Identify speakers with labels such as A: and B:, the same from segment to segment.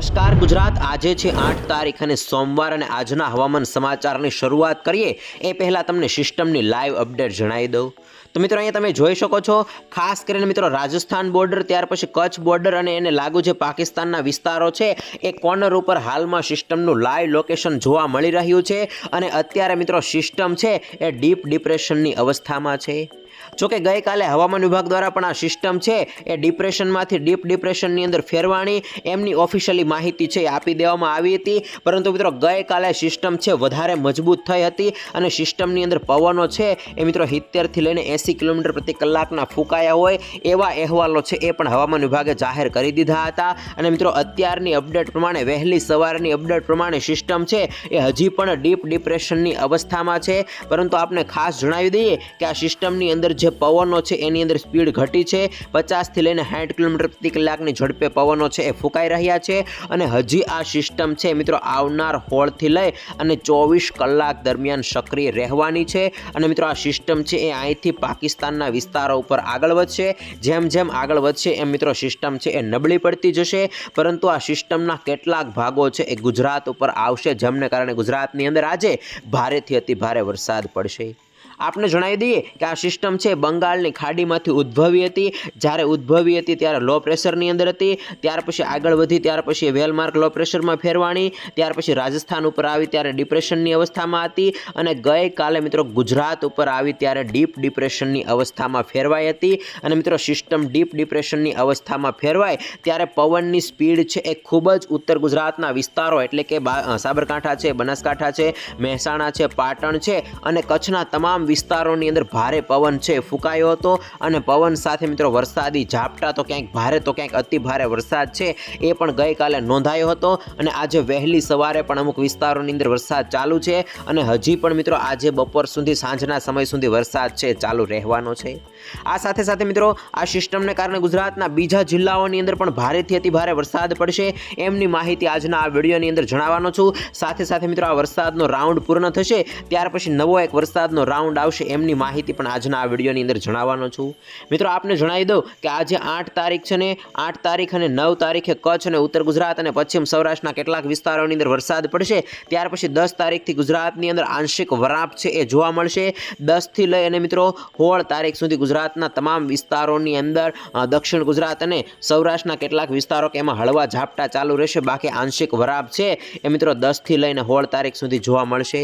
A: નમસ્કાર, ગુજરાત આજે છે આઠ તારીખ અને સોમવાર અને આજના હવામાન સમાચારની શરૂઆત કરીએ એ પહેલાં તમને સિસ્ટમની લાઈવ અપડેટ જણાવી દઉં. તો મિત્રો, અહીંયા તમે જોઈ શકો છો, ખાસ કરીને મિત્રો, રાજસ્થાન બોર્ડર, ત્યાર પછી કચ્છ બોર્ડર અને એને લાગુ જે પાકિસ્તાનના વિસ્તારો છે, એ કોર્નર ઉપર હાલમાં સિસ્ટમનું લાઈવ લોકેશન જોવા મળી રહ્યું છે અને અત્યારે મિત્રો, સિસ્ટમ છે એ ડીપ ડિપ્રેશનની અવસ્થામાં છે. જોકે ગઈકાલે હવામાન વિભાગ દ્વારા પણ આ સિસ્ટમ છે એ ડિપ્રેશનમાંથી ડીપ ડિપ્રેશનની અંદર ફેરવાણી એમની ઓફિશિયલી માહિતી છે આપી દેવામાં આવી હતી. પરંતુ મિત્રો ગઈકાલે સિસ્ટમ છે વધારે મજબૂત થઈ હતી અને સિસ્ટમની અંદર પવનો છે એ મિત્રો સિત્તેરથી લઈને એંસી કિલોમીટર પ્રતિ કલાકના ફૂંકાયા હોય એવા અહેવાલો છે એ પણ હવામાન વિભાગે જાહેર કરી દીધા હતા. અને મિત્રો અત્યારની અપડેટ પ્રમાણે વહેલી સવારની અપડેટ પ્રમાણે સિસ્ટમ છે એ હજી પણ ડીપ ડિપ્રેશનની અવસ્થામાં છે. પરંતુ આપણે ખાસ જણાવી દઈએ કે આ સિસ્ટમની અંદર જે પવનો છે એની અંદર સ્પીડ ઘટી છે. પચાસથી લઈને સાઠ કિલોમીટર પ્રતિ કલાકની ઝડપે પવનો છે એ ફૂંકાઈ રહ્યા છે અને હજી આ સિસ્ટમ છે મિત્રો આવનાર હોળથી લઈ અને ચોવીસ કલાક દરમિયાન સક્રિય રહેવાની છે. અને મિત્રો આ સિસ્ટમ છે એ અહીંથી પાકિસ્તાનના વિસ્તારો ઉપર આગળ વધશે. જેમ જેમ આગળ વધશે એમ મિત્રો સિસ્ટમ છે એ નબળી પડતી જશે. પરંતુ આ સિસ્ટમના કેટલાક ભાગો છે એ ગુજરાત ઉપર આવશે. જેમને કારણે ગુજરાતની અંદર આજે ભારેથી અતિ ભારે વરસાદ પડશે. આપને જણાવી દઈએ કે આ સિસ્ટમ છે, બંગાળની ખાડીમાંથી ઉદ્ભવી હતી. જ્યારે ઉદ્ભવી હતી ત્યારે લો પ્રેશરની અંદર હતી. ત્યાર પછી આગળ વધી, ત્યાર પછી વેલમાર્ક લો પ્રેશરમાં ફેરવાણી. ત્યાર પછી રાજસ્થાન ઉપર આવી ત્યારે ડિપ્રેશનની અવસ્થામાં હતી અને ગઈકાલે મિત્રો ગુજરાત ઉપર આવી ત્યારે ડીપ ડિપ્રેશનની અવસ્થામાં ફેરવાઈ હતી. અને મિત્રો સિસ્ટમ ડીપ ડિપ્રેશનની અવસ્થામાં ફેરવાય ત્યારે પવનની સ્પીડ છે એ ખૂબ જ ઉત્તર ગુજરાતના વિસ્તારો એટલે કે સાબરકાંઠા છે, બનાસકાંઠા છે, મહેસાણા છે, પાટણ છે અને કચ્છના તમામ વિસ્તારોની અંદર ભારે પવન છે, ફૂંકાયો હતો અને પવન સાથે મિત્રો વરસાદી ઝાપટા તો ક્યાંક ભારે તો ક્યાંક અતિ ભારે વરસાદ છે, એ પણ ગઈકાલે નોંધાયો હતો અને આજે વહેલી સવારે પણ અમુક વિસ્તારોની અંદર વરસાદ ચાલુ છે અને હજી પણ મિત્રો આજે બપોર સુધી, સાંજના સમય સુધી વરસાદ છે, ચાલુ રહેવાનો છે. આ સાથે સાથે મિત્રો આ સિસ્ટમને કારણે ગુજરાતના બીજા જિલ્લાઓની અંદર પણ ભારેથી અતિ ભારે વરસાદ પડશે એમની માહિતી આજના આ વિડીયોની અંદર જણાવવાનો છું. સાથે સાથે મિત્રો આ વરસાદનો રાઉન્ડ પૂર્ણ થશે, ત્યાર પછી નવો એક વરસાદનો રાઉન્ડ આવશે એમની માહિતી પણ આજના આ વિડીયોની અંદર જણાવવાનો છું. મિત્રો, આપને જણાવી દઉં કે આજે આઠ તારીખ છે ને, આઠ તારીખ અને નવ તારીખે કચ્છ અને ઉત્તર ગુજરાત અને પશ્ચિમ સૌરાષ્ટ્રના કેટલાક વિસ્તારોની અંદર વરસાદ પડશે. ત્યાર પછી દસ તારીખથી ગુજરાતની અંદર આંશિક વરાપ છે એ જોવા મળશે. દસથી લઈ અને મિત્રો, સોળ તારીખ સુધી ગુજરાતના તમામ વિસ્તારોની અંદર દક્ષિણ ગુજરાત અને સૌરાષ્ટ્રના કેટલાક વિસ્તારો કે એમાં હળવા ઝાપટા ચાલુ રહેશે. બાકી આંશિક વરાપ છે એ મિત્રો દસથી લઈને સોળ તારીખ સુધી જોવા મળશે.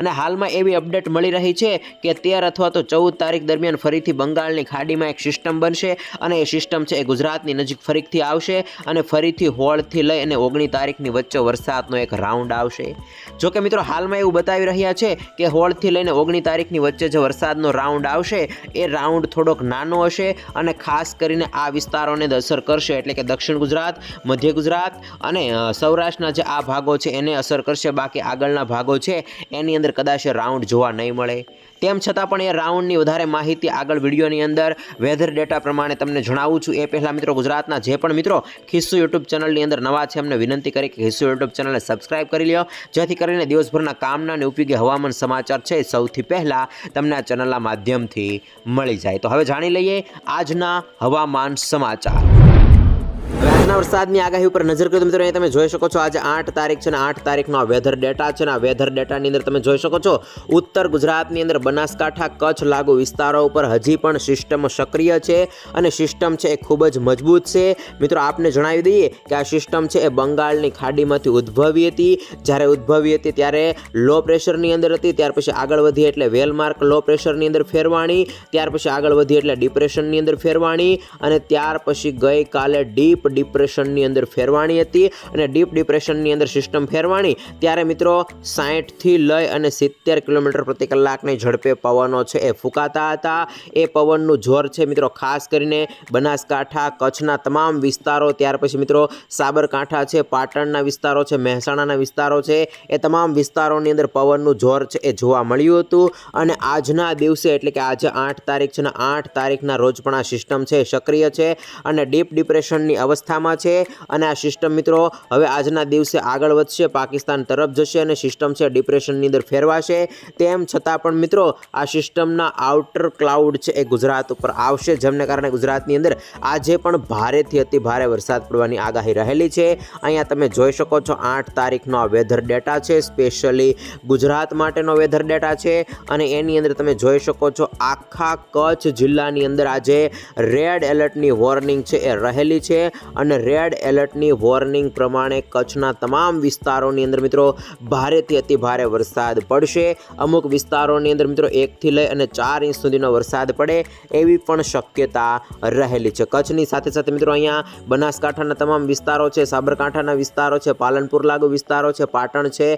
A: અને હાલમાં એવી અપડેટ મળી રહી છે કે તેર અથવા તો ચૌદ તારીખ દરમિયાન ફરીથી બંગાળની ખાડીમાં એક સિસ્ટમ બનશે અને એ સિસ્ટમ છે એ ગુજરાતની નજીક ફરીથી આવશે અને ફરીથી હોળથી લઈ અને ઓગણી તારીખની વચ્ચે વરસાદનો એક રાઉન્ડ આવશે. જો કે મિત્રો, હાલમાં એવું બતાવી રહ્યા છે કે હોળથી લઈને ઓગણી તારીખની વચ્ચે જે વરસાદનો રાઉન્ડ આવશે, એ રાઉન્ડ થોડોક નાનો હશે અને ખાસ કરીને આ વિસ્તારોને અસર કરશે. એટલે કે દક્ષિણ ગુજરાત, મધ્ય ગુજરાત અને સૌરાષ્ટ્રના જે આ ભાગો છે, એને અસર કરશે. બાકી આગળના ભાગો છે, એની અંદર કદાચ રાઉન્ડ જોવા નહીં મળે. તેમ છતાં પણ એ રાઉન્ડની વધારે માહિતી આગળ વિડીયોની અંદર વેધર ડેટા પ્રમાણે તમને જણાવું છું. એ પહેલાં મિત્રો ગુજરાતના જે પણ મિત્રો ખિસ્સુ યુટ્યુબ ચેનલની અંદર નવા છે, એમને વિનંતી કરી કે ખિસ્સુ યુટ્યુબ ચેનલને સબસ્ક્રાઈબ કરી લ્યો. જેથી કરીને દિવસભરના કામના અને ઉપયોગી હવામાન સમાચાર છે સૌથી પહેલાં તમને આ ચેનલના માધ્યમથી મળી જાય. તો હવે જાણી લઈએ આજના હવામાન સમાચાર. આજના વરસાદની આગાહી ઉપર નજર કરીએ તો મિત્રો, અહીંયા તમે જોઈ શકો છો, આજે આઠ તારીખ છે ને આઠ તારીખનો આ વેધર ડેટા છે ને આ વેધર ડેટાની અંદર તમે જોઈ શકો છો, ઉત્તર ગુજરાતની અંદર બનાસકાંઠા, કચ્છ લાગુ વિસ્તારો ઉપર હજી પણ સિસ્ટમ સક્રિય છે અને સિસ્ટમ છે એ ખૂબ જ મજબૂત છે. મિત્રો, આપને જણાવી દઈએ કે આ સિસ્ટમ છે એ બંગાળની ખાડીમાંથી ઉદ્ભવી હતી. જ્યારે ઉદ્ભવી હતી ત્યારે લો પ્રેશરની અંદર હતી, ત્યાર પછી આગળ વધી એટલે વેલમાર્ક લો પ્રેશરની અંદર ફેરવાણી, ત્યાર પછી આગળ વધી એટલે ડિપ્રેશનની અંદર ફેરવાણી અને ત્યાર પછી ગઈકાલે ડીપ ડિપ્રેશનની અંદર ફેરવાણી હતી અને ડીપ ડિપ્રેશનની અંદર સિસ્ટમ ફેરવાણી. ત્યારે મિત્રો, સાહીઠથી લઈ અને સિત્તેર કિલોમીટર પ્રતિ કલાકની ઝડપે પવનો છે એ ફૂંકાતા હતા. એ પવનનું જોર છે મિત્રો, ખાસ કરીને બનાસકાંઠા, કચ્છના તમામ વિસ્તારો. ત્યાર પછી મિત્રો, સાબરકાંઠા છે, પાટણના વિસ્તારો છે, મહેસાણાના વિસ્તારો છે. એ તમામ વિસ્તારોની અંદર પવનનું જોર છે એ જોવા મળ્યું હતું. અને આજના દિવસે, એટલે કે આજે આઠ તારીખ છે ને આઠ તારીખના રોજ પણ આ સિસ્ટમ છે સક્રિય છે. અને ડીપ ડિપ્રેશનની અવસ્થામાં દિશામાં છે અને આ સિસ્ટમ મિત્રો હવે આજના દિવસે આગળ વધશે, પાકિસ્તાન તરફ જશે અને સિસ્ટમ છે ડિપ્રેશનની અંદર ફેરવાશે. તેમ છતાં પણ મિત્રો, આ સિસ્ટમના આઉટર ક્લાઉડ છે એ ગુજરાત ઉપર આવશે, જેમને કારણે ગુજરાતની અંદર આજે પણ ભારેથી અતિ ભારે વરસાદ પડવાની આગાહી રહેલી છે. અહીંયા તમે જોઈ શકો છો, આઠ તારીખનો આ વેધર ડેટા છે સ્પેશિયલી ગુજરાત માટેનો વેધર ડેટા છે. અને એની અંદર તમે જોઈ શકો છો, આખા કચ્છ જિલ્લાની અંદર આજે રેડ એલર્ટની વોર્નિંગ છે એ રહેલી છે. અને રેડ એલર્ટની વોર્નિંગ પ્રમાણે કચ્છના તમામ વિસ્તારોની અંદર મિત્રો ભારેથી અતિ ભારે વરસાદ પડશે. અમુક વિસ્તારોની અંદર મિત્રો એકથી લઈ અને ચાર ઇંચ સુધીનો વરસાદ પડે એવી પણ શક્યતા રહેલી છે. કચ્છની સાથે સાથે મિત્રો અહીંયા બનાસકાંઠાના તમામ વિસ્તારો છે, સાબરકાંઠાના વિસ્તારો છે, પાલનપુર લાગુ વિસ્તારો છે, પાટણ છે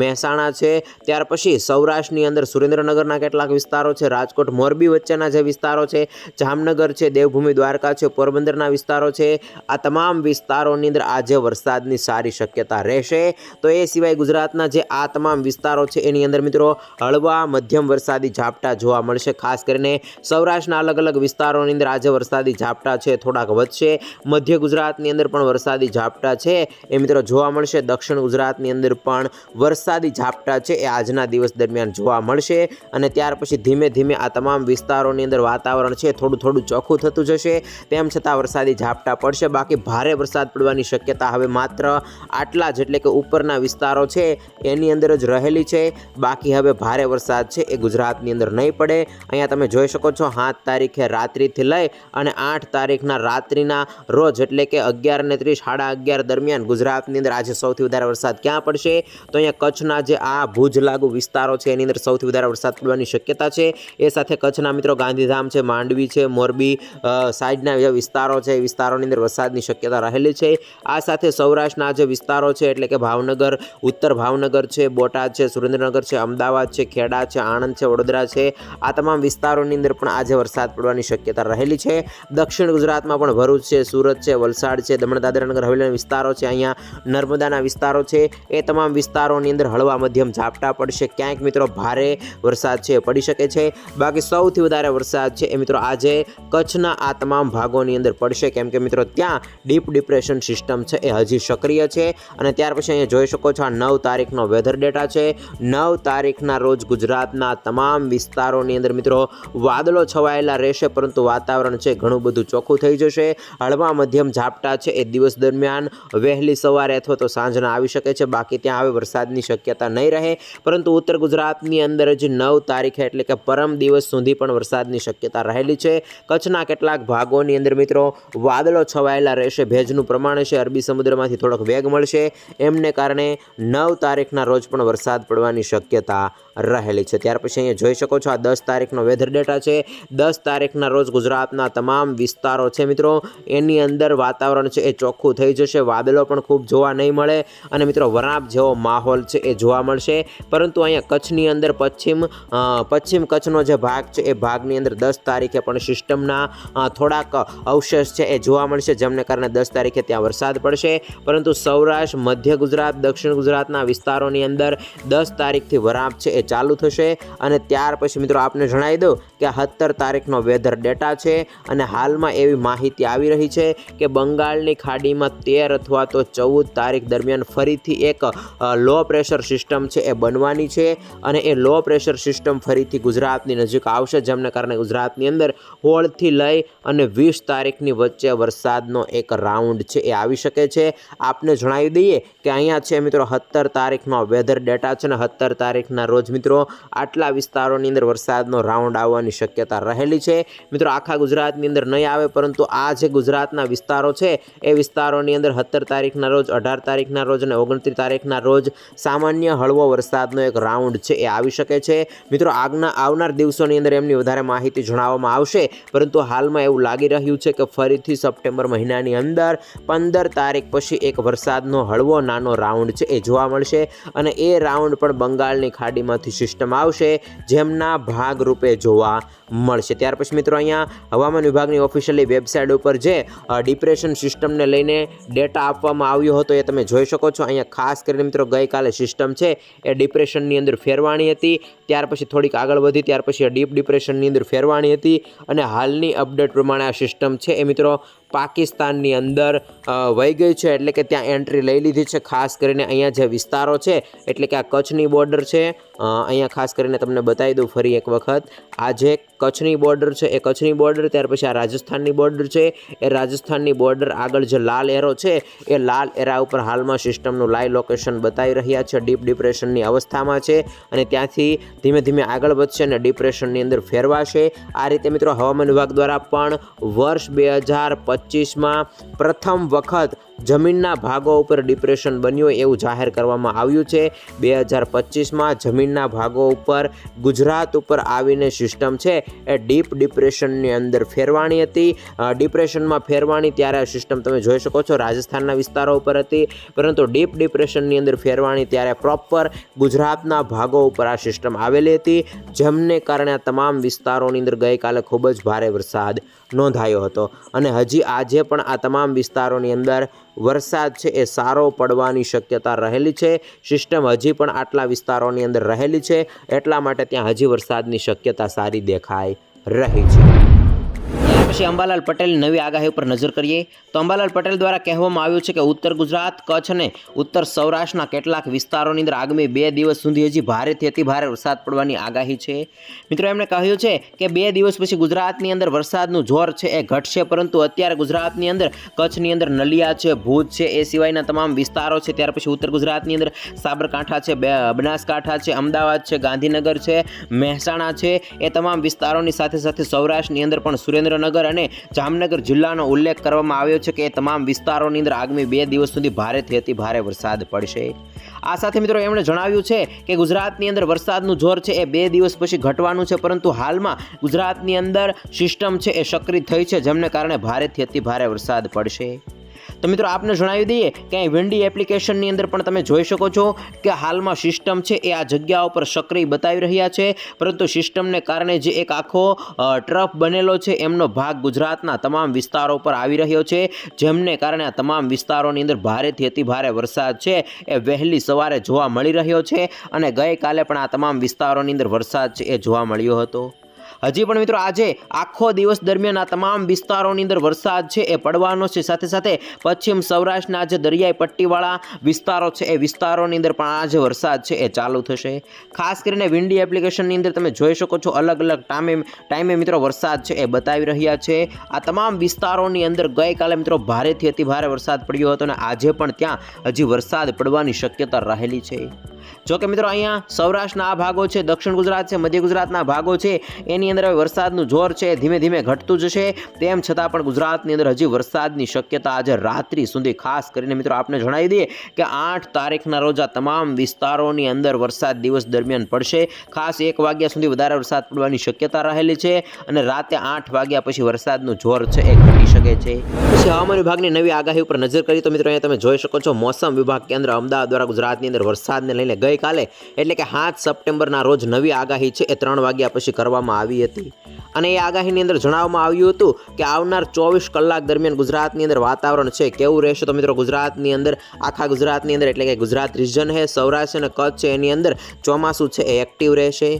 A: મહેસાણા છે. ત્યાર પછી સૌરાષ્ટ્રની અંદર સુરેન્દ્રનગરના કેટલાક વિસ્તારો છે, રાજકોટ, મોરબી વચ્ચેના જે વિસ્તારો છે, જામનગર છે, દેવભૂમિ દ્વારકા છે, પોરબંદરના વિસ્તારો છે. આ તમામ વિસ્તારોની અંદર આજે વરસાદની સારી શક્યતા રહેશે. તો એ સિવાય ગુજરાતના જે આ તમામ વિસ્તારો છે, એની અંદર મિત્રો હળવા મધ્યમ વરસાદી ઝાપટા જોવા મળશે. ખાસ કરીને સૌરાષ્ટ્રના અલગ અલગ વિસ્તારોની અંદર આજે વરસાદી ઝાપટા છે, થોડાક વધશે. મધ્ય ગુજરાતની અંદર પણ વરસાદી ઝાપટા છે, એ મિત્રો જોવા મળશે. દક્ષિણ ગુજરાતની અંદર પણ વરસાદી ઝાપટા છે, એ આજના દિવસ દરમિયાન જોવા મળશે. અને ત્યાર પછી ધીમે ધીમે આ તમામ વિસ્તારોની અંદર વાતાવરણ છે, થોડું થોડું ચોખ્ખું થતું જશે. તેમ છતાં વરસાદી ઝાપટા પડશે. બાકી ભારે વરસાદ પડવાની શક્યતા હવે માત્ર આટલા જ એટલે કે ઉપરના વિસ્તારો છે, એની અંદર જ રહેલી છે. બાકી હવે ભારે વરસાદ છે એ ગુજરાતની અંદર નહીં પડે. અહીંયા તમે જોઈ શકો છો, સાત તારીખે રાત્રિથી લઈ અને આઠ તારીખના રાત્રિના રોજ એટલે કે અગિયાર ને ત્રીસ, સાડા અગિયાર દરમિયાન ગુજરાતની અંદર આજે સૌથી વધારે વરસાદ ક્યાં પડશે? તો અહીંયા કચ્છના જે આ ભુજ લાગુ વિસ્તારો છે, એની અંદર સૌથી વધારે વરસાદ પડવાની શક્યતા છે. એ સાથે કચ્છના મિત્રો ગાંધીધામ છે, માંડવી છે, મોરબી સાઈડના વિસ્તારો છે, એ વિસ્તારોની અંદર વરસાદની શક્યતા રહેલી છે. આ સાથે સૌરાષ્ટ્રના જે વિસ્તારો છે, એટલે કે ભાવનગર, ઉત્તર ભાવનગર છે, બોટાદ છે, સુરેન્દ્રનગર છે, અમદાવાદ છે, ખેડા છે, આણંદ છે, વડોદરા છે, આ તમામ વિસ્તારોની અંદર પણ આજે વરસાદ પડવાની શક્યતા રહેલી છે. દક્ષિણ ગુજરાતમાં પણ ભરૂચ છે, સુરત છે, વલસાડ છે, દમણ, દાદરાનગર હવેલીના વિસ્તારો છે, અહીંયા નર્મદાના વિસ્તારો છે. એ તમામ વિસ્તારોની અંદર હળવા મધ્યમ ઝાપટા પડશે. ક્યાંક મિત્રો ભારે વરસાદ છે પડી શકે છે. બાકી સૌથી વધારે વરસાદ છે એ મિત્રો આજે કચ્છના આ તમામ ભાગોની અંદર પડશે. કેમ કે મિત્રો ત્યાં ડીપ ડિપ્રેશન સિસ્ટમ છે એ હજી સક્રિય છે અને ત્યાર પછી અહીંયા જોઈ શકો છો આ નવ તારીખનો વેધર ડેટા છે. નવ તારીખના રોજ ગુજરાતના તમામ વિસ્તારોની અંદર મિત્રો વાદળો છવાયેલા રહેશે, પરંતુ વાતાવરણ છે ઘણું બધું ચોખ્ખું થઈ જશે. હળવા મધ્યમ ઝાપટા છે એ દિવસ દરમિયાન વહેલી સવારે અથવા તો સાંજના આવી શકે છે. બાકી ત્યાં હવે વરસાદની શક્યતા નહીં રહે, પરંતુ ઉત્તર ગુજરાતની અંદર જ નવ તારીખે એટલે કે પરમ દિવસ સુધી પણ વરસાદની શક્યતા રહેલી છે. કચ્છના કેટલાક ભાગોની અંદર મિત્રો વાદળો છવાયેલા રહેશે ભેજનું પ્રમાણ છે, અરબી સમુદ્રમાંથી થોડોક વેગ મળશે. એમને કારણે નવ તારીખના રોજ પણ વરસાદ પડવાની શક્યતા રહેલી છે. ત્યાર પછી અહીંયા જોઈ શકો છો આ દસ તારીખનો વેધર ડેટા છે. દસ તારીખના રોજ ગુજરાતના તમામ વિસ્તારો છે મિત્રો. એની અંદર વાતાવરણ છે એ ચોખ્ખું થઈ જશે. વાદળો પણ ખૂબ જોવા નહીં મળે અને મિત્રો વરાપ જેવો માહોલ છે એ જોવા મળશે. પરંતુ અહીંયા કચ્છની અંદર પશ્ચિમ પશ્ચિમ કચ્છનો જે ભાગ છે એ ભાગની અંદર દસ તારીખે પણ સિસ્ટમના થોડાક અવશેષ છે એ જોવા મળશે. જેમને કારણે દસ તારીખે ત્યાં વરસાદ પડશે. પરંતુ સૌરાષ્ટ્ર, મધ્ય ગુજરાત, દક્ષિણ ગુજરાતના વિસ્તારોની અંદર દસ તારીખથી વરાપ છે એ ચાલુ થશે અને ત્યાર પછી મિત્રો આપને જણાવી દઉં કે સત્તર તારીખનો વેધર ડેટા છે અને હાલમાં એવી માહિતી આવી રહી છે કે બંગાળની ખાડીમાં તેર અથવા તો ચૌદ તારીખ દરમિયાન ફરીથી એક લો પ્રેશર સિસ્ટમ છે એ બનવાની છે અને એ લો પ્રેશર સિસ્ટમ ફરીથી ગુજરાતની નજીક આવશે જેમને કારણે ગુજરાતની અંદર હોળથી લઈ અને વીસ તારીખની વચ્ચે વરસાદનો એક રાઉન્ડ છે એ આવી શકે છે. આપને જણાવી દઈએ કે અહીંયા છે મિત્રો સત્તર તારીખનો વેધર ડેટા છે ને સત્તર તારીખના રોજ મિત્રો, આટલા વિસ્તારોની અંદર વરસાદનો રાઉન્ડ આવવાની શક્યતા રહેલી છે. મિત્રો, આખા ગુજરાતની અંદર નહીં આવે, પરંતુ આ જે ગુજરાતના વિસ્તારો છે, એ વિસ્તારોની અંદર સત્તર તારીખના રોજ, અઢાર તારીખના રોજ અને ઓગણત્રીસ તારીખના રોજ સામાન્ય હળવો વરસાદનો એક રાઉન્ડ છે, એ આવી શકે છે. મિત્રો, આગના, આવનાર દિવસોની અંદર એમની વધારે માહિતી જણાવવામાં આવશે, પરંતુ હાલમાં એવું લાગી રહ્યું છે કે ફરીથી સપ્ટેમ્બર મહિનાની અંદર પંદર તારીખ પછી એક વરસાદનો હળવો નાનો રાઉન્ડ છે, એ જોવા મળશે. અને એ રાઉન્ડ પણ બંગાળની ખાડીમાંથી સિસ્ટમ આવશે, જેમના ભાગરૂપે જોવા મળશે. ત્યાર પછી મિત્રો અહીંયા હવામાન વિભાગની ઓફિશિયલી વેબસાઇટ ઉપર જે ડિપ્રેશન સિસ્ટમને લઈને ડેટા આપવામાં આવ્યો હતો, એ તમે જોઈ શકો છો. અહીંયા ખાસ કરીને મિત્રો ગઈકાલે સિસ્ટમ છે, એ ડિપ્રેશનની અંદર ફેરવાણી હતી. ત્યાર પછી થોડીક આગળ વધી, ત્યાર પછી ડીપ ડિપ્રેશનની અંદર ફેરવાણી હતી. અને હાલની અપડેટ પ્રમાણે આ સિસ્ટમ છે એ મિત્રો પાકિસ્તાનની અંદર વહી ગઈ છે. એટલે કે ત્યાં એન્ટ્રી લઈ લીધી છે. ખાસ કરીને અહીંયા જે વિસ્તારો છે, એટલે કે આ કચ્છની બોર્ડર છે અહીંયા ખાસ કરીને તમને બતાવી દઉં ફરી એક વખત. આ જે કચ્છની બોર્ડર છે, એ કચ્છની બોર્ડર ત્યાર પછી આ રાજસ્થાનની બોર્ડર છે. એ રાજસ્થાનની બોર્ડર આગળ જે લાલ એરો છે, એ લાલ એરા ઉપર હાલમાં સિસ્ટમનું લાઈવ લોકેશન બતાવી રહ્યા છે. ડીપ ડિપ્રેશનની અવસ્થામાં છે અને ત્યાંથી ધીમે ધીમે આગળ વધશે અને ડિપ્રેશનની અંદર ફેરવાશે. આ રીતે મિત્રો હવામાન વિભાગ દ્વારા પણ વર્ષ બે હજાર પચીસમાં પ્રથમ વખત જમીનના ભાગો ઉપર ડિપ્રેશન બન્યું એવું જાહેર કરવામાં આવ્યું છે. બે હજાર પચીસમાં જમીનના ભાગો ઉપર ગુજરાત ઉપર આવીને સિસ્ટમ છે એ ડીપ ડિપ્રેશનની અંદર ફેરવાણી હતી. ડિપ્રેશનમાં ફેરવાણી ત્યારે આ સિસ્ટમ તમે જોઈ શકો છો, રાજસ્થાનના વિસ્તારો ઉપર હતી. પરંતુ ડીપ ડિપ્રેશનની અંદર ફેરવાણી ત્યારે પ્રોપર ગુજરાતના ભાગો ઉપર આ સિસ્ટમ આવેલી હતી. જેમને કારણે આ તમામ વિસ્તારોની અંદર ગઈકાલે ખૂબ જ ભારે વરસાદ નોંધાયો હતો. અને હજી આજે પણ આ તમામ વિસ્તારોની અંદર વરસાદ છે એ સારો પડવાની શક્યતા રહેલી છે. સિસ્ટમ હજી પણ આટલા વિસ્તારોની અંદર રહેલી છે. એટલા માટે ત્યાં હજી વરસાદની શક્યતા સારી દેખાય રહી છે. પછી અંબાલાલ પટેલની નવી આગાહી ઉપર નજર કરીએ, તો અંબાલાલ પટેલ દ્વારા કહેવામાં આવ્યું છે કે ઉત્તર ગુજરાત, કચ્છ અને ઉત્તર સૌરાષ્ટ્રના કેટલાક વિસ્તારોની અંદર આગામી બે દિવસ સુધી હજી ભારેથી અતિ ભારે વરસાદ પડવાની આગાહી છે. મિત્રો, એમણે કહ્યું છે કે બે દિવસ પછી ગુજરાતની અંદર વરસાદનું જોર છે એ ઘટશે, પરંતુ અત્યારે ગુજરાતની અંદર, કચ્છની અંદર નલિયા છે, ભુજ છે, એ સિવાયના તમામ વિસ્તારો છે. ત્યાર પછી ઉત્તર ગુજરાતની અંદર સાબરકાંઠા છે બનાસકાંઠા છે, અમદાવાદ છે, ગાંધીનગર છે, મહેસાણા છે. એ તમામ વિસ્તારોની સાથે સાથે સૌરાષ્ટ્રની અંદર પણ સુરેન્દ્રનગર અને જામનગર જિલ્લાનો ઉલ્લેખ કરવામાં આવ્યો છે કે તમામ વિસ્તારોની અંદર આગામી બે દિવસ સુધી ભારેથી અતિ ભારે વરસાદ પડશે. આ સાથે મિત્રો એમણે જણાવ્યું છે કે ગુજરાતની અંદર વરસાદનું જોર છે એ બે દિવસ પછી ઘટવાનું છે, પરંતુ હાલમાં ગુજરાતની અંદર સિસ્ટમ છે એ સક્રિય થઈ છે, જેમને કારણે ભારેથી અતિ ભારે વરસાદ પડશે. તો મિત્રો આપને જણાવી દઈએ કે અહીં વિન્ડી એપ્લિકેશનની અંદર પણ તમે જોઈ શકો છો કે હાલમાં સિસ્ટમ છે એ આ જગ્યા ઉપર સક્રિય બતાવી રહ્યા છે. પરંતુ સિસ્ટમને કારણે જે એક આખો ટ્રફ બનેલો છે એમનો ભાગ ગુજરાતના તમામ વિસ્તારો પર આવી રહ્યો છે. જેમને કારણે આ તમામ વિસ્તારોની અંદર ભારેથી અતિભારે વરસાદ છે. એ વહેલી સવારે જોવા મળી રહ્યો છે અને ગઈકાલે પણ આ તમામ વિસ્તારોની અંદર વરસાદ છે એ જોવા મળ્યો હતો. હજી પણ મિત્રો આજે આખો દિવસ દરમિયાન આ તમામ વિસ્તારોની અંદર વરસાદ છે, એ પડવાનો છે. સાથે સાથે પશ્ચિમ સૌરાષ્ટ્રના જે દરિયાઈ પટ્ટીવાળા વિસ્તારો છે, એ વિસ્તારોની અંદર પણ આજે વરસાદ છે, એ ચાલુ થશે. ખાસ કરીને વિન્ડી એપ્લિકેશનની અંદર તમે જોઈ શકો છો, અલગ અલગ ટાઈમે ટાઈમે મિત્રો વરસાદ છે, એ બતાવી રહ્યા છે. આ તમામ વિસ્તારોની અંદર ગઈકાલે મિત્રો ભારેથી અતિ ભારે વરસાદ પડ્યો હતો અને આજે પણ ત્યાં હજી વરસાદ પડવાની શક્યતા રહેલી છે. જો કે મિત્રો અહીંયા સૌરાષ્ટ્રના આ ભાગો છે, દક્ષિણ ગુજરાત છે, મધ્ય ગુજરાતના ભાગો છે, એની અંદર વરસાદનું જોર છે, ધીમે ધીમે ઘટતું જશે. તેમ છતાં પણ ગુજરાતની અંદર હજી વરસાદની શક્યતા આજે રાત્રિ સુધી ખાસ કરીને મિત્રો આપને જણાવી દઈએ કે આઠ તારીખના રોજ આ તમામ વિસ્તારોની અંદર વરસાદ દિવસ દરમિયાન પડશે. ખાસ એક વાગ્યા સુધી વધારે વરસાદ પડવાની શક્યતા રહેલી છે અને રાતે આઠ વાગ્યા પછી વરસાદનું જોર છે એ ઘટી શકે છે. પછી હવામાન વિભાગની નવી આગાહી ઉપર નજર કરી તો મિત્રો અહીંયા તમે જોઈ શકો છો, મોસમ વિભાગ કેન્દ્ર અમદાવાદ દ્વારા ગુજરાતની અંદર વરસાદને લઈને ગઈકાલે એટલે કે સાત સપ્ટેમ્બરના રોજ નવી આગાહી છે એ ત્રણ વાગ્યા પછી કરવામાં આવી હતી. અને એ આગાહીની અંદર જણાવવામાં આવ્યું હતું કે આવનાર ચોવીસ કલાક દરમિયાન ગુજરાતની અંદર વાતાવરણ છે કેવું રહેશે? તો મિત્રો ગુજરાતની અંદર, આખા ગુજરાતની અંદર એટલે કે ગુજરાત રિજન છે, સૌરાષ્ટ્ર અને કચ્છ છે, એની અંદર ચોમાસું છે એ એક્ટિવ રહેશે.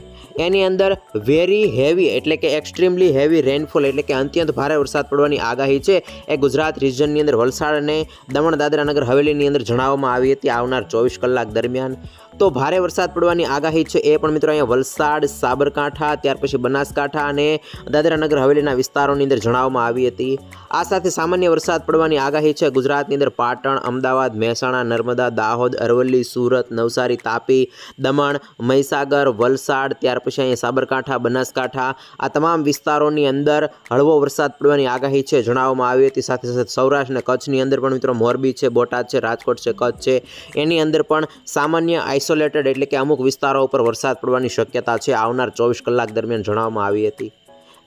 A: એની અંદર વેરી હેવી એટલે કે એક્સ્ટ્રીમલી હેવી રેનફોલ એટલે કે અત્યંત ભારે વરસાદ પડવાની આગાહી છે. એ ગુજરાત રિજનની અંદર વલસાડ અને દમણ દાદરા નગર હવેલીની અંદર જણાવવામાં આવી હતી. આવનાર ચોવીસ કલાક દરમિયાન તો ભારે વરસાદ પડવાની આગાહી છે એ પણ મિત્રો અહીંયા વલસાડ, સાબરકાંઠા, ત્યાર પછી બનાસકાંઠા અને દાદરા નગર હવેલીના વિસ્તારોની અંદર જણાવવામાં આવી હતી. આ સાથે સામાન્ય વરસાદ પડવાની આગાહી છે. ગુજરાતની અંદર પાટણ, અમદાવાદ, મહેસાણા, નર્મદા, દાહોદ, અરવલ્લી, સુરત, નવસારી, તાપી, દમણ, મહીસાગર, વલસાડ, ત્યાર પછી અહીંયા સાબરકાંઠા, બનાસકાંઠા આ તમામ વિસ્તારોની અંદર હળવો વરસાદ પડવાની આગાહી છે જણાવવામાં આવી હતી. સાથે સાથે સૌરાષ્ટ્ર અને કચ્છની અંદર પણ મિત્રો મોરબી છે, બોટાદ છે, રાજકોટ છે, કચ્છ છે. એની અંદર પણ સામાન્ય આઇસોલેટેડ એટલે કે અમુક વિસ્તારો ઉપર વરસાદ પડવાની શક્યતા છે. આવનાર ચોવીસ કલાક દરમિયાન જણાવવામાં આવી હતી.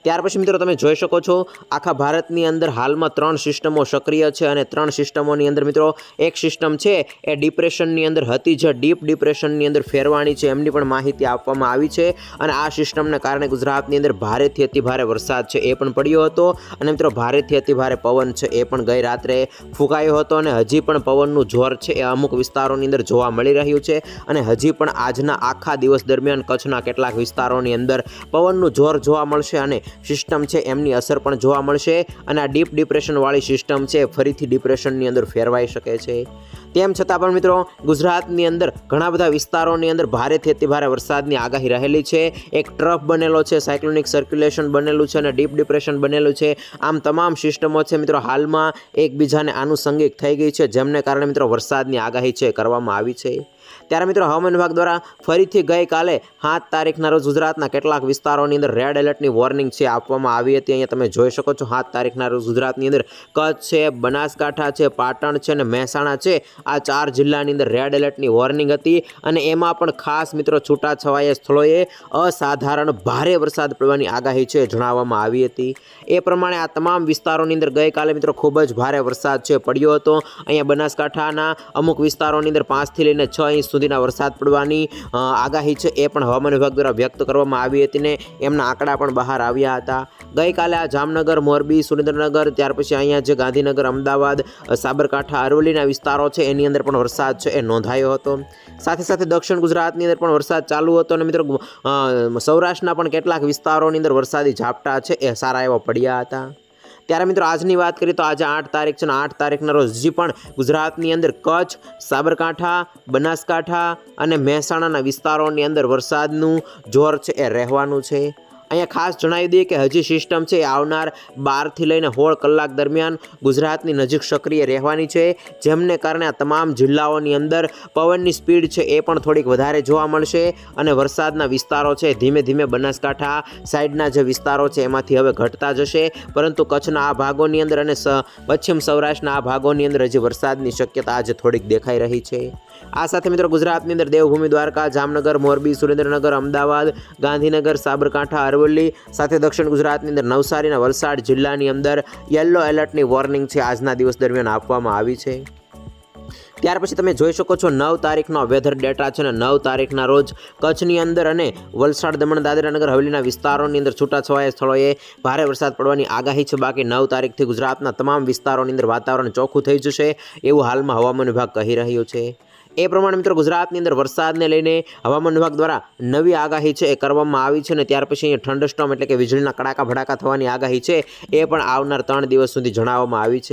A: ત્યાર પછી મિત્રો તમે જોઈ શકો છો, આખા ભારતની અંદર હાલમાં ત્રણ સિસ્ટમો સક્રિય છે અને ત્રણ સિસ્ટમોની અંદર મિત્રો, એક સિસ્ટમ છે એ ડિપ્રેશનની અંદર હતી જે, ડીપ ડિપ્રેશનની અંદર ફેરવાની છે એમની પણ માહિતી આપવામાં આવી છે અને આ સિસ્ટમને કારણે ગુજરાતની અંદર ભારેથી અતિ ભારે વરસાદ છે એ પણ પડ્યો હતો અને મિત્રો ભારેથી અતિ ભારે પવન છે એ પણ ગઈ રાત્રે ફૂંકાયો હતો અને હજી પણ પવનનું જોર છે એ અમુક વિસ્તારોની અંદર જોવા મળી રહ્યું છે અને હજી પણ આજના આખા દિવસ દરમિયાન કચ્છના કેટલાક વિસ્તારોની અંદર પવનનું જોર જોવા મળશે અને સિસ્ટમ છે, એમની અસર પણ જોવા મળશે અને આ ડીપ ડિપ્રેશનવાળી સિસ્ટમ છે, ફરીથી ડિપ્રેશનની અંદર ફેરવાઈ શકે છે. તેમ છતાં પણ મિત્રો, ગુજરાતની અંદર ઘણા બધા વિસ્તારોની અંદર ભારેથી અતિભારે વરસાદની આગાહી રહેલી છે. એક ટ્રફ બનેલો છે, સાયક્લોનિક સર્ક્યુલેશન બનેલું છે અને ડીપ ડિપ્રેશન બનેલું છે. આમ તમામ સિસ્ટમો છે મિત્રો, હાલમાં એકબીજાને આનુષંગિક થઈ ગઈ છે, જેમને કારણે મિત્રો વરસાદની આગાહી છે, કરવામાં આવી છે. ત્યારે મિત્રો હવામાન વિભાગ દ્વારા ફરીથી ગઈકાલે સાત તારીખના રોજ ગુજરાતના કેટલાક વિસ્તારોની અંદર રેડ એલર્ટની વોર્નિંગ છે આપવામાં આવી હતી. અહીંયા તમે જોઈ શકો છો સાત તારીખના રોજ ગુજરાતની અંદર કચ્છ છે, બનાસકાંઠા છે, પાટણ છે અને મહેસાણા છે. આ ચાર જિલ્લાની અંદર રેડ એલર્ટની વોર્નિંગ હતી અને એમાં પણ ખાસ મિત્રો છૂટાછવાયા સ્થળોએ અસાધારણ ભારે વરસાદ પડવાની આગાહી છે જણાવવામાં આવી હતી. એ પ્રમાણે આ તમામ વિસ્તારોની અંદર ગઈકાલે મિત્રો ખૂબ જ ભારે વરસાદ છે, પડ્યો હતો. અહીંયા બનાસકાંઠાના અમુક વિસ્તારોની અંદર પાંચથી લઈને છ ઇંચ સુધીના વરસાદ પડવાની આગાહી છે એ પણ હવામાન વિભાગ દ્વારા વ્યક્ત કરવામાં આવી હતી ને એમના આંકડા પણ બહાર આવ્યા હતા. ગઈકાલે આ જામનગર, મોરબી, સુરેન્દ્રનગર, ત્યાર પછી અહીંયા જે ગાંધીનગર, અમદાવાદ સાબરકાંઠા, અરવલ્લીના વિસ્તારો છે, એની અંદર પણ વરસાદ છે એ નોંધાયો હતો. સાથે સાથે દક્ષિણ ગુજરાતની અંદર પણ વરસાદ ચાલુ હતો અને મિત્રો સૌરાષ્ટ્રના પણ કેટલાક વિસ્તારોની અંદર વરસાદી ઝાપટા છે એ સારા એવા પડ્યા હતા. ત્યારે મિત્રો આજની વાત કરીએ તો આજે આઠ તારીખ છે ને આઠ તારીખના રોજ હજી પણ ગુજરાતની અંદર કચ્છ, સાબરકાંઠા, બનાસકાંઠા અને મહેસાણાના વિસ્તારોની અંદર વરસાદનું જોર છે, એ રહેવાનું છે. અહીંયા ખાસ જણાવી દઈએ કે હજી સિસ્ટમ છે આવનાર બારથી લઈને સોળ કલાક દરમિયાન ગુજરાતની નજીક સક્રિય રહેવાની છે, જેમને કારણે આ તમામ જિલ્લાઓની અંદર પવનની સ્પીડ છે એ પણ થોડીક વધારે જોવા મળશે અને વરસાદના વિસ્તારો છે ધીમે ધીમે બનાસકાંઠા સાઈડના જે વિસ્તારો છે એમાંથી હવે ઘટતા જશે. પરંતુ કચ્છના આ ભાગોની અંદર અને પશ્ચિમ સૌરાષ્ટ્રના આ ભાગોની અંદર હજી વરસાદની શક્યતા આજે થોડીક દેખાઈ રહી છે. આ સાથે મિત્રો ગુજરાતની અંદર દેવભૂમિ દ્વારકા, જામનગર, મોરબી, સુરેન્દ્રનગર, અમદાવાદ, ગાંધીનગર, સાબરકાંઠા, અરવલ્લી સાથે દક્ષિણ ગુજરાતની અંદર નવસારી અને વલસાડ જિલ્લાની અંદર યલો એલર્ટની વોર્નિંગ છે આજના દિવસ દરમિયાન આપવામાં આવી છે. ત્યાર પછી તમે જોઈ શકો છો નવ તારીખનો વેધર ડેટા છે ને નવ તારીખના રોજ કચ્છની અંદર અને વલસાડ, દમણ દાદરા નગર હવેલીના વિસ્તારોની અંદર છૂટાછવાયા સ્થળોએ ભારે વરસાદ પડવાની આગાહી છે. બાકી નવ તારીખથી ગુજરાતના તમામ વિસ્તારોની અંદર વાતાવરણ ચોખ્ખું થઈ જશે એવું હાલમાં હવામાન વિભાગ કહી રહ્યું છે. એ પ્રમાણે મિત્રો ગુજરાતની અંદર વરસાદને લઈને હવામાન વિભાગ દ્વારા નવી આગાહી છે એ કરવામાં આવી છે અને ત્યાર પછી અહીંયા થંડરસ્ટોમ એટલે કે વીજળીના કડાકા ભડાકા થવાની આગાહી છે એ પણ આવનાર ત્રણ દિવસ સુધી જણાવવામાં આવી છે.